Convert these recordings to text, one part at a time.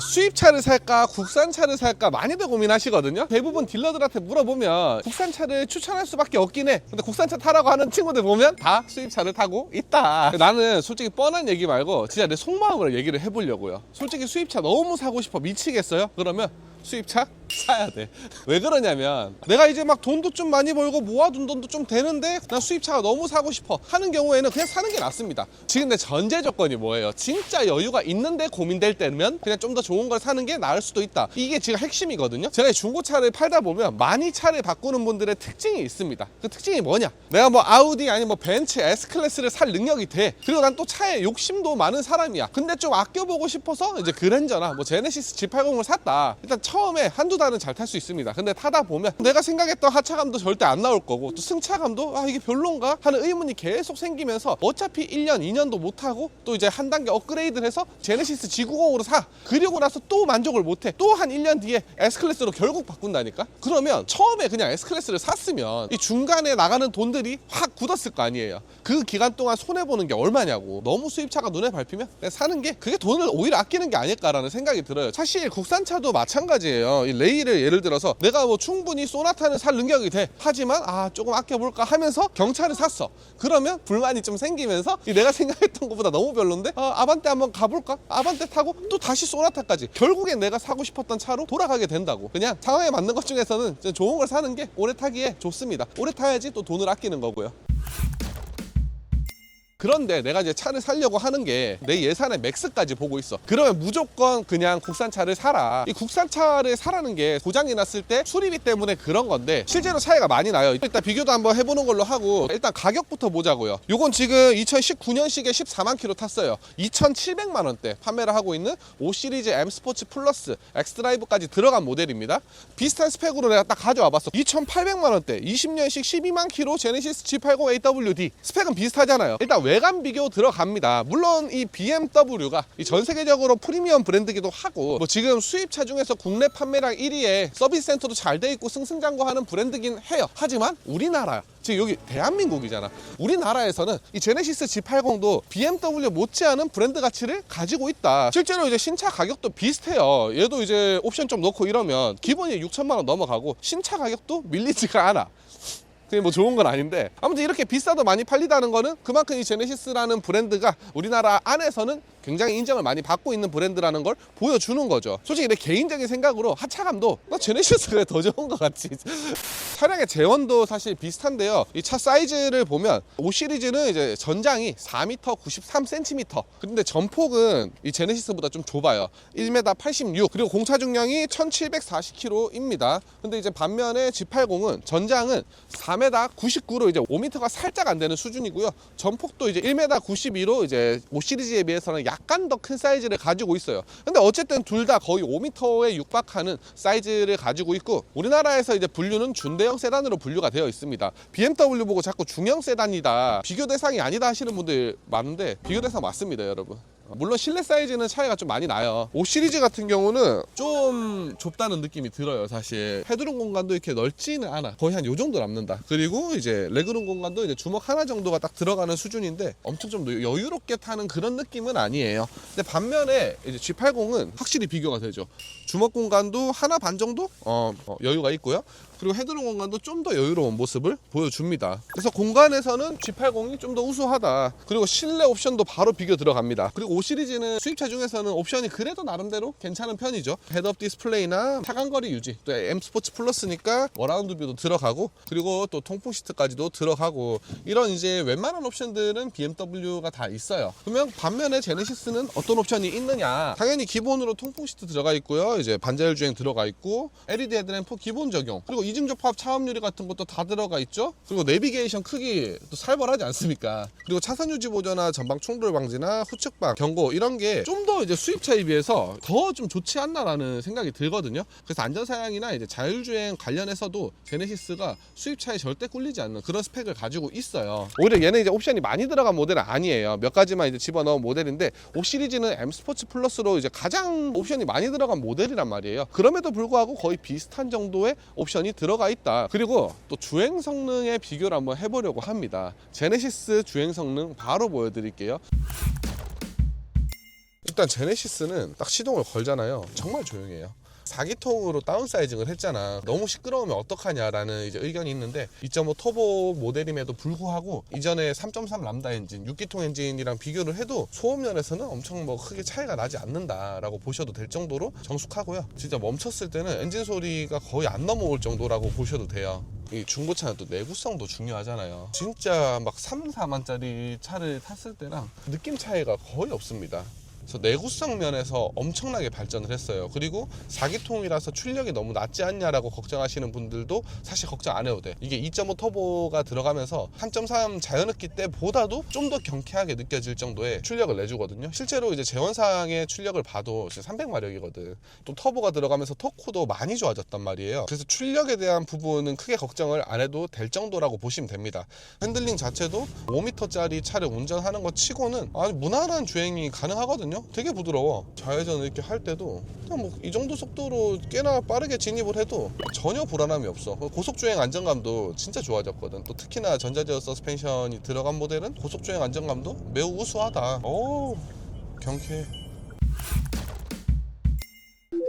수입차를 살까 국산차를 살까 많이들 고민하시거든요. 대부분 딜러들한테 물어보면 국산차를 추천할 수밖에 없긴 해. 근데 국산차 타라고 하는 친구들 보면 다 수입차를 타고 있다. 나는 솔직히 뻔한 얘기 말고 진짜 내 속마음으로 얘기를 해보려고요. 솔직히 수입차 너무 사고 싶어 미치겠어요? 그러면 수입차 사야 돼. 왜 그러냐면 내가 이제 막 돈도 좀 많이 벌고 모아둔 돈도 좀 되는데 난 수입차가 너무 사고 싶어 하는 경우에는 그냥 사는 게 낫습니다. 지금 내 전제 조건이 뭐예요? 진짜 여유가 있는데 고민될 때면 그냥 좀 더 좋은 걸 사는 게 나을 수도 있다. 이게 지금 핵심이거든요. 제가 이 중고차를 팔다 보면 많이 차를 바꾸는 분들의 특징이 있습니다. 그 특징이 뭐냐? 내가 뭐 아우디 아니 뭐 벤츠 S 클래스를 살 능력이 돼. 그리고 난 또 차에 욕심도 많은 사람이야. 근데 좀 아껴보고 싶어서 이제 그랜저나 뭐 제네시스 G80을 샀다. 일단 처음에 한두 달은 잘 탈 수 있습니다. 근데 타다 보면 내가 생각했던 하차감도 절대 안 나올 거고 또 승차감도 아 이게 별론가 하는 의문이 계속 생기면서 어차피 1년, 2년도 못 타고 또 이제 한 단계 업그레이드를 해서 제네시스 G90으로 사. 그리고 나서 또 만족을 못 해. 또 한 1년 뒤에 S 클래스로 결국 바꾼다니까. 그러면 처음에 그냥 S 클래스를 샀으면 이 중간에 나가는 돈들이 확 굳었을 거 아니에요. 그 기간 동안 손해 보는 게 얼마냐고. 너무 수입차가 눈에 밟히면 사는 게 그게 돈을 오히려 아끼는 게 아닐까라는 생각이 들어요. 사실 국산차도 마찬가지 예요. 이 레이를 예를 들어서 내가 뭐 충분히 소나타는 살 능력이 돼. 하지만 아 조금 아껴볼까 하면서 경차를 샀어. 그러면 불만이 좀 생기면서 이 내가 생각했던 것보다 너무 별론데 아, 아반떼 한번 가볼까? 아반떼 타고 또 다시 소나타까지. 결국엔 내가 사고 싶었던 차로 돌아가게 된다고. 그냥 상황에 맞는 것 중에서는 좋은 걸 사는 게 오래 타기에 좋습니다. 오래 타야지 또 돈을 아끼는 거고요. 그런데 내가 이제 차를 살려고 하는 게 내 예산의 맥스까지 보고 있어. 그러면 무조건 그냥 국산차를 사라. 이 국산차를 사라는 게 고장이 났을 때 수리비 때문에 그런 건데 실제로 차이가 많이 나요. 일단 비교도 한번 해보는 걸로 하고 일단 가격부터 보자고요. 요건 지금 2019년식에 14만 킬로 탔어요. 2,700만 원대 판매를 하고 있는 5 시리즈 M 스포츠 플러스 엑스드라이브까지 들어간 모델입니다. 비슷한 스펙으로 내가 딱 가져와 봤어. 2,800만 원대 20년식 12만 킬로 제네시스 G80 AWD 스펙은 비슷하잖아요. 일단 외관 비교 들어갑니다. 물론 이 BMW가 이 전 세계적으로 프리미엄 브랜드기도 하고 뭐 지금 수입차 중에서 국내 판매량 1위에 서비스 센터도 잘 돼 있고 승승장구하는 브랜드긴 해요. 하지만 우리나라 지금 여기 대한민국이잖아. 우리나라에서는 이 제네시스 G80도 BMW 못지않은 브랜드 가치를 가지고 있다. 실제로 이제 신차 가격도 비슷해요. 얘도 이제 옵션 좀 넣고 이러면 기본이 6천만 원 넘어가고 신차 가격도 밀리지가 않아. 그게 뭐 좋은 건 아닌데 아무튼 이렇게 비싸도 많이 팔리다는 거는 그만큼 이 제네시스라는 브랜드가 우리나라 안에서는 굉장히 인정을 많이 받고 있는 브랜드라는 걸 보여주는 거죠. 솔직히 내 개인적인 생각으로 하차감도 나 제네시스가 더 좋은 것 같지. 차량의 재원도 사실 비슷한데요. 이 차 사이즈를 보면 5 시리즈는 이제 전장이 4m 93cm. 근데 전폭은 이 제네시스보다 좀 좁아요. 1m 86. 그리고 공차 중량이 1740kg입니다. 근데 이제 반면에 G80은 전장은 4m 99로 이제 5m가 살짝 안 되는 수준이고요. 전폭도 이제 1m 92로 이제 5 시리즈에 비해서는 약간 더 큰 사이즈를 가지고 있어요. 근데 어쨌든 둘 다 거의 5m에 육박하는 사이즈를 가지고 있고 우리나라에서 이제 분류는 준대형 세단으로 분류가 되어 있습니다. BMW 보고 자꾸 중형 세단이다. 비교 대상이 아니다 하시는 분들 많은데 비교 대상 맞습니다, 여러분. 물론 실내 사이즈는 차이가 좀 많이 나요. 5 시리즈 같은 경우는 좀 좁다는 느낌이 들어요, 사실. 헤드룸 공간도 이렇게 넓지는 않아. 거의 한 요 정도 남는다. 그리고 이제 레그룸 공간도 이제 주먹 하나 정도가 딱 들어가는 수준인데 엄청 좀 여유롭게 타는 그런 느낌은 아니에요. 근데 반면에 이제 G80은 확실히 비교가 되죠. 주먹 공간도 하나 반 정도 어, 어, 여유가 있고요. 그리고 헤드룸 공간도 좀 더 여유로운 모습을 보여줍니다. 그래서 공간에서는 G80이 좀 더 우수하다. 그리고 실내 옵션도 바로 비교 들어갑니다. 그리고 5 시리즈는 수입차 중에서는 옵션이 그래도 나름대로 괜찮은 편이죠. 헤드업 디스플레이나 차간거리 유지, 또 M 스포츠 플러스니까 워라운드 뷰도 들어가고, 그리고 또 통풍 시트까지도 들어가고 이런 이제 웬만한 옵션들은 BMW가 다 있어요. 그러면 반면에 제네시스는 어떤 옵션이 있느냐? 당연히 기본으로 통풍 시트 들어가 있고요. 이제 반자율 주행 들어가 있고 LED 헤드램프 기본 적용. 그리고 이중 접합 차음유리 같은 것도 다 들어가 있죠. 그리고 내비게이션 크기 또 살벌하지 않습니까? 그리고 차선 유지 보조나 전방 충돌 방지나 후측방 경고 이런 게 좀 더 이제 수입차에 비해서 더 좀 좋지 않나라는 생각이 들거든요. 그래서 안전 사양이나 이제 자율주행 관련해서도 제네시스가 수입차에 절대 꿀리지 않는 그런 스펙을 가지고 있어요. 오히려 얘는 이제 옵션이 많이 들어간 모델은 아니에요. 몇 가지만 이제 집어넣은 모델인데 5 시리즈는 M 스포츠 플러스로 이제 가장 옵션이 많이 들어간 모델이란 말이에요. 그럼에도 불구하고 거의 비슷한 정도의 옵션이 들어가 있다. 그리고 또 주행 성능의 비교를 한번 해보려고 합니다. 제네시스 주행 성능 바로 보여드릴게요. 일단 제네시스는 딱 시동을 걸잖아요. 정말 조용해요. 4기통으로 다운사이징을 했잖아. 너무 시끄러우면 어떡하냐라는 이제 의견이 있는데 2.5 터보 모델임에도 불구하고 이전에 3.3 람다 엔진, 6기통 엔진이랑 비교를 해도 소음 면에서는 엄청 뭐 크게 차이가 나지 않는다라고 보셔도 될 정도로 정숙하고요. 진짜 멈췄을 때는 엔진 소리가 거의 안 넘어올 정도라고 보셔도 돼요. 이 중고차는 또 내구성도 중요하잖아요. 진짜 막 3, 4만짜리 차를 탔을 때랑 느낌 차이가 거의 없습니다. 그래서 내구성 면에서 엄청나게 발전을 했어요. 그리고 4기통이라서 출력이 너무 낮지 않냐라고 걱정하시는 분들도 사실 걱정 안 해도 돼. 이게 2.5 터보가 들어가면서 3.3 자연흡기 때보다도 좀 더 경쾌하게 느껴질 정도의 출력을 내주거든요. 실제로 이제 재원상의 출력을 봐도 300마력이거든. 또 터보가 들어가면서 토크도 많이 좋아졌단 말이에요. 그래서 출력에 대한 부분은 크게 걱정을 안 해도 될 정도라고 보시면 됩니다. 핸들링 자체도 5m짜리 차를 운전하는 것 치고는 아주 무난한 주행이 가능하거든요. 되게 부드러워. 좌회전 이렇게 할 때도 그냥 뭐 이 정도 속도로 꽤나 빠르게 진입을 해도 전혀 불안함이 없어. 고속 주행 안정감도 진짜 좋아졌거든. 또 특히나 전자제어 서스펜션이 들어간 모델은 고속 주행 안정감도 매우 우수하다. 오, 경쾌해.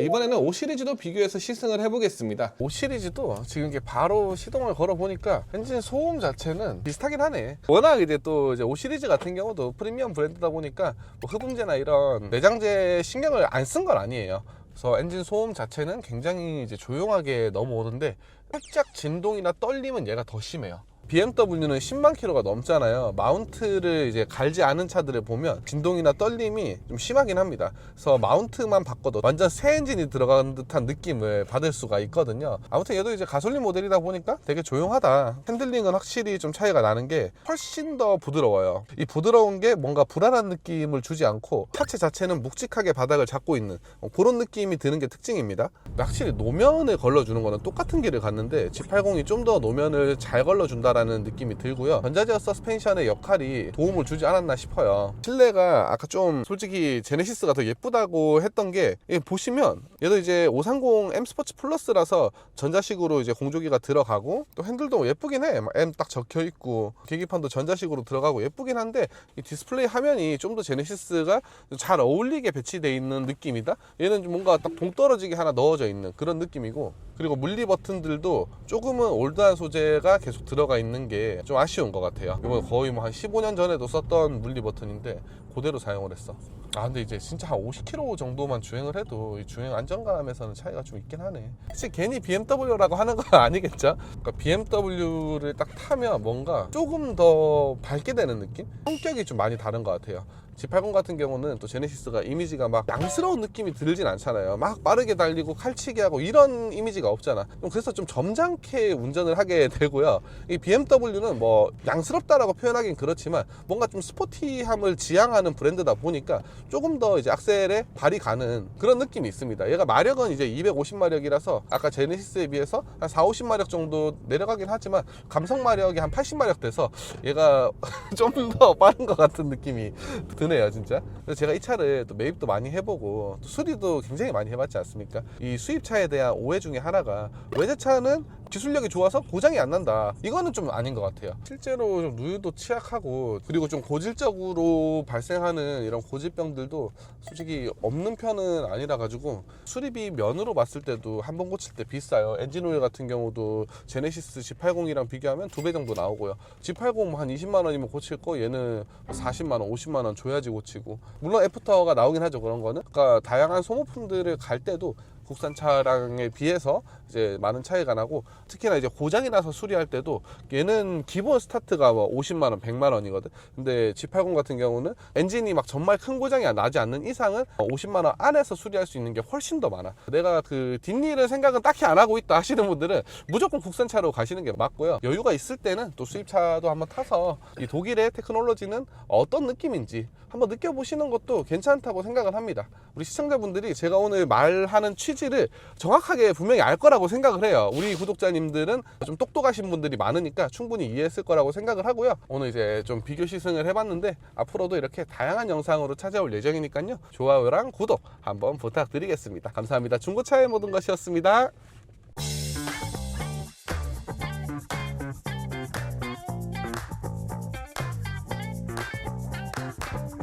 이번에는 5 시리즈도 비교해서 시승을 해보겠습니다. 5 시리즈도 지금 이게 바로 시동을 걸어 보니까 엔진 소음 자체는 비슷하긴 하네. 워낙 이제 또 이제 5 시리즈 같은 경우도 프리미엄 브랜드다 보니까 뭐 흡음재나 이런 내장재 신경을 안 쓴 건 아니에요. 그래서 엔진 소음 자체는 굉장히 이제 조용하게 넘어오는데 살짝 진동이나 떨림은 얘가 더 심해요. BMW는 10만 킬로가 넘잖아요. 마운트를 이제 갈지 않은 차들을 보면 진동이나 떨림이 좀 심하긴 합니다. 그래서 마운트만 바꿔도 완전 새 엔진이 들어간 듯한 느낌을 받을 수가 있거든요. 아무튼 얘도 이제 가솔린 모델이다 보니까 되게 조용하다. 핸들링은 확실히 좀 차이가 나는 게 훨씬 더 부드러워요. 이 부드러운 게 뭔가 불안한 느낌을 주지 않고 차체 자체는 묵직하게 바닥을 잡고 있는 어, 그런 느낌이 드는 게 특징입니다. 확실히 노면을 걸러주는 거는 똑같은 길을 갔는데 G80이 좀 더 노면을 잘 걸러준다라는 느낌이 들고요. 전자제어 서스펜션의 역할이 도움을 주지 않았나 싶어요. 실내가 아까 좀 솔직히 제네시스가 더 예쁘다고 했던 게 보시면 얘도 이제 530 M 스포츠 플러스라서 전자식으로 이제 공조기가 들어가고 또 핸들도 예쁘긴 해. M 딱 적혀 있고 계기판도 전자식으로 들어가고 예쁘긴 한데 이 디스플레이 화면이 좀 더 제네시스가 잘 어울리게 배치되어 있는 느낌이다. 얘는 좀 뭔가 딱 동떨어지게 하나 넣어져 있는 그런 느낌이고 그리고 물리 버튼들도 조금은 올드한 소재가 계속 들어가 있는 게 좀 아쉬운 것 같아요. 이거 거의 뭐 한 15년 전에도 썼던 물리 버튼인데 그대로 사용을 했어. 아 근데 이제 진짜 한 50km 정도만 주행을 해도 이 주행 안정감에서는 차이가 좀 있긴 하네. 사실 괜히 BMW라고 하는 건 아니겠죠? 그러니까 BMW를 딱 타면 뭔가 조금 더 밝게 되는 느낌? 성격이 좀 많이 다른 것 같아요. G80 같은 경우는 또 제네시스가 이미지가 막 양스러운 느낌이 들진 않잖아요. 막 빠르게 달리고 칼치기 하고 이런 이미지가 없잖아. 좀 그래서 좀 점잖게 운전을 하게 되고요. 이 BMW는 뭐 양스럽다라고 표현하긴 그렇지만 뭔가 좀 스포티함을 지향하는 브랜드다 보니까 조금 더 이제 악셀에 발이 가는 그런 느낌이 있습니다. 얘가 마력은 이제 250마력이라서 아까 제네시스에 비해서 한 4, 50마력 정도 내려가긴 하지만 감성 마력이 한 80마력 돼서 얘가 좀 더 빠른 것 같은 느낌이 드네요 진짜. 그래서 제가 이 차를 또 매입도 많이 해보고 또 수리도 굉장히 많이 해봤지 않습니까? 이 수입차에 대한 오해 중에 하나가 외제차는 기술력이 좋아서 고장이 안 난다. 이거는 좀 아닌 것 같아요. 실제로 좀 누유도 취약하고 그리고 좀 고질적으로 발생하는 이런 고질병들도 솔직히 없는 편은 아니라 가지고 수리비 면으로 봤을 때도 한 번 고칠 때 비싸요. 엔진 오일 같은 경우도 제네시스 G80이랑 비교하면 두 배 정도 나오고요. G80 한 20만 원이면 고칠 거 얘는 40만 원 50만 원 줘야지 고치고. 물론 애프터가 나오긴 하죠 그런 거는. 그러니까 다양한 소모품들을 갈 때도 국산 차량에 비해서 이제 많은 차이가 나고 특히나 이제 고장이 나서 수리할 때도 얘는 기본 스타트가 뭐 50만 원, 100만 원이거든. 근데 G80 같은 경우는 엔진이 막 정말 큰 고장이 나지 않는 이상은 50만 원 안에서 수리할 수 있는 게 훨씬 더 많아. 내가 그 뒷일을 생각은 딱히 안 하고 있다 하시는 분들은 무조건 국산 차로 가시는 게 맞고요. 여유가 있을 때는 또 수입차도 한번 타서 이 독일의 테크놀로지는 어떤 느낌인지 한번 느껴보시는 것도 괜찮다고 생각을 합니다. 우리 시청자분들이 제가 오늘 말하는 취지를 정확하게 분명히 알 거라고 생각을 해요. 우리 구독자님들은 좀 똑똑하신 분들이 많으니까 충분히 이해했을 거라고 생각을 하고요. 오늘 이제 좀 비교 시승을 해봤는데 앞으로도 이렇게 다양한 영상으로 찾아올 예정이니까요. 좋아요랑 구독 한번 부탁드리겠습니다. 감사합니다. 중고차의 모든 것이었습니다.